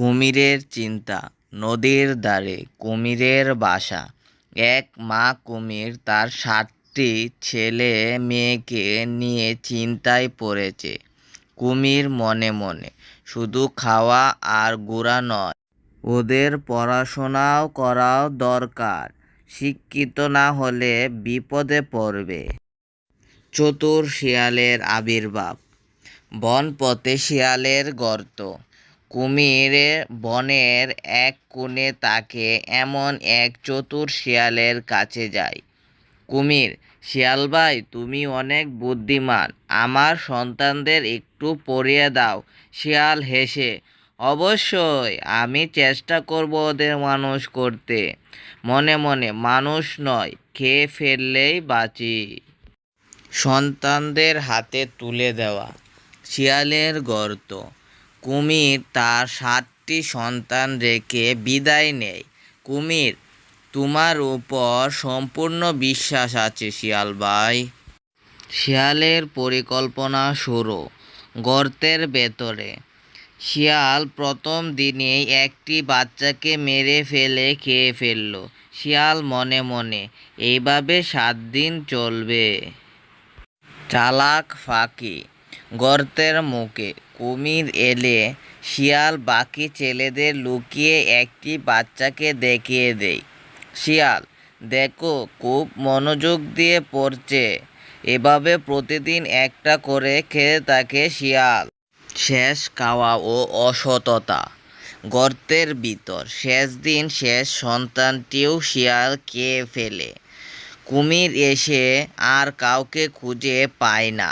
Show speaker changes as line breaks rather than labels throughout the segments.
কুমিরের চিন্তা, নদীর ধারে কুমিরের বাসা। এক মা কুমির তার সাতটি ছেলে মেয়েকে নিয়ে চিন্তায় পড়েছে। কুমির মনে মনে, শুধু খাওয়া আর ঘোরা নয়, ওদের পড়াশোনাও করাও দরকার, শিক্ষিত না হলে বিপদে পড়বে। চতুর শিয়ালের আবির্ভাব। বনপথে শিয়ালের গর্ত। কুমিরে বনের এক কোণে তাকে এমন এক চতুর শিয়ালের কাছে যায়। কুমির, শিয়াল ভাই, তুমি অনেক বুদ্ধিমান, আমার সন্তানদের একটু পড়িয়ে দাও। শিয়াল হেসে, অবশ্যই, আমি চেষ্টা করব ওদের মানুষ করতে। মনে মনে, মানুষ নয়, খেয়ে ফেললেই বাঁচি। সন্তানদের হাতে তুলে দেওয়া, শিয়ালের গর্ত। কুমির তার সাতটি সন্তান রেখে বিদায় নেয়। কুমির, তোমার উপর সম্পূর্ণ বিশ্বাস আছে শিয়াল ভাই। শিয়ালের পরিকল্পনা শুরু গর্তের ভেতরে। শিয়াল প্রথম দিনেই একটি বাচ্চাকে মেরে ফেলে খেয়ে ফেলল। শিয়াল মনে মনে, এইভাবে সাত দিন চলবে। চালাক ফাঁকি, গর্তের মুখে। কুমির এলে, শিয়াল বাকি ছেলেদের লুকিয়ে একটি বাচ্চাকে দেখিয়ে দেয়। শিয়াল, দেখো খুব মনোযোগ দিয়ে পড়ছে। এভাবে প্রতিদিন একটা করে খেয়ে থাকে শিয়াল। শেষ খাওয়া ও অসততা। গর্তের ভিতর শেষ দিন শেষ সন্তানটিও শিয়াল খেয়ে ফেলে। কুমির এসে আর কাউকে খুঁজে পায় না।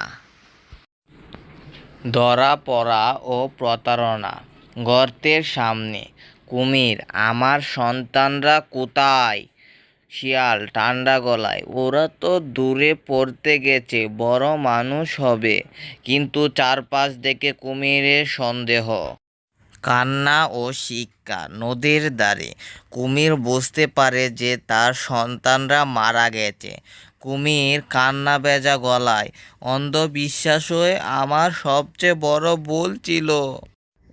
ধরা পড়া ও প্রতারণা। গর্তের সামনে, কুমির, আমার সন্তানরা কোথায়? শিয়াল, ঠান্ডা গলায়, ওরা তো দূরে পড়তে গেছে, বড় মানুষ হবে, কিন্তু চারপাশ দেখে কুমিরের সন্দেহ। কান্না ও শিক্ষা। নদীর দ্বারে কুমির বুঝতে পারে যে তার সন্তানরা মারা গেছে। কুমির কান্না বেজা গলায়, অন্ধবিশ্বাস হয়ে আমার সবচেয়ে বড় ভুল ছিল।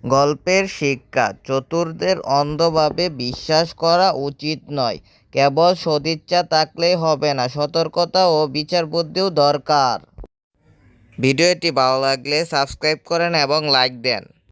গল্পের শিক্ষা, চতুরদের অন্ধভাবে বিশ্বাস করা উচিত নয়। কেবল সদিচ্ছা থাকলেই হবে না, সতর্কতা ও বিচার বুদ্ধিও দরকার। ভিডিওটি ভালো লাগলে সাবস্ক্রাইব করেন এবং লাইক দেন।